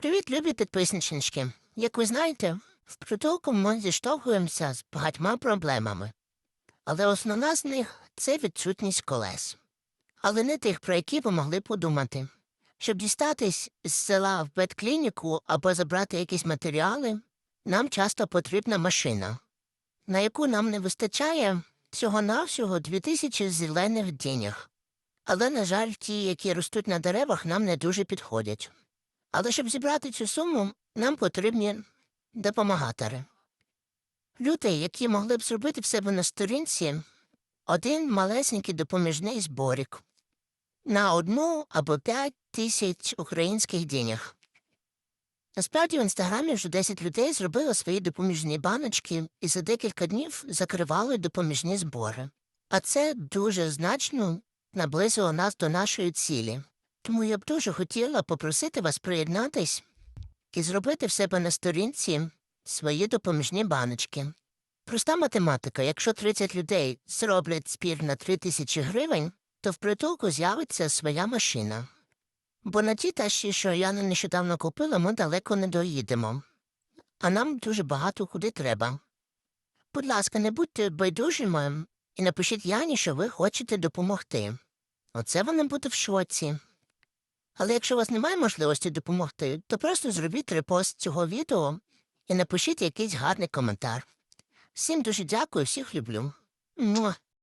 Привіт, любі підписнички. Як ви знаєте, в притулку ми зіштовхуємося з багатьма проблемами. Але основна з них це відсутність колес. Але не тих, про які ви могли подумати. Щоб дістатись з села в ветклініку або забрати якісь матеріали, нам часто потрібна машина, на яку нам не вистачає всього-навсього 2000 зелених денег. Але, на жаль, ті, які ростуть на деревах, нам не дуже підходять. Але щоб зібрати цю суму, нам потрібні допомагатори. Люди, які могли б зробити в себе на сторінці один малесенький допоміжний зборик на одну або п'ять тисяч українських денег. Насправді в інстаграмі вже 10 людей зробили свої допоміжні баночки і за декілька днів закривали допоміжні збори. А це дуже значно наблизило нас до нашої цілі. Тому я б дуже хотіла попросити вас приєднатись і зробити в себе на сторінці свої допоміжні баночки. Проста математика, якщо 30 людей зроблять спір на 3 тисячі гривень, то в притулку з'явиться своя машина. Бо на ті тащі, що я нещодавно купила, ми далеко не доїдемо. А нам дуже багато куди треба. Будь ласка, не будьте байдужими і напишіть Яні, що ви хочете допомогти. Оце вона буде в шоці. Але якщо у вас немає можливості допомогти, то просто зробіть репост цього відео і напишіть якийсь гарний коментар. Всім дуже дякую, всіх люблю.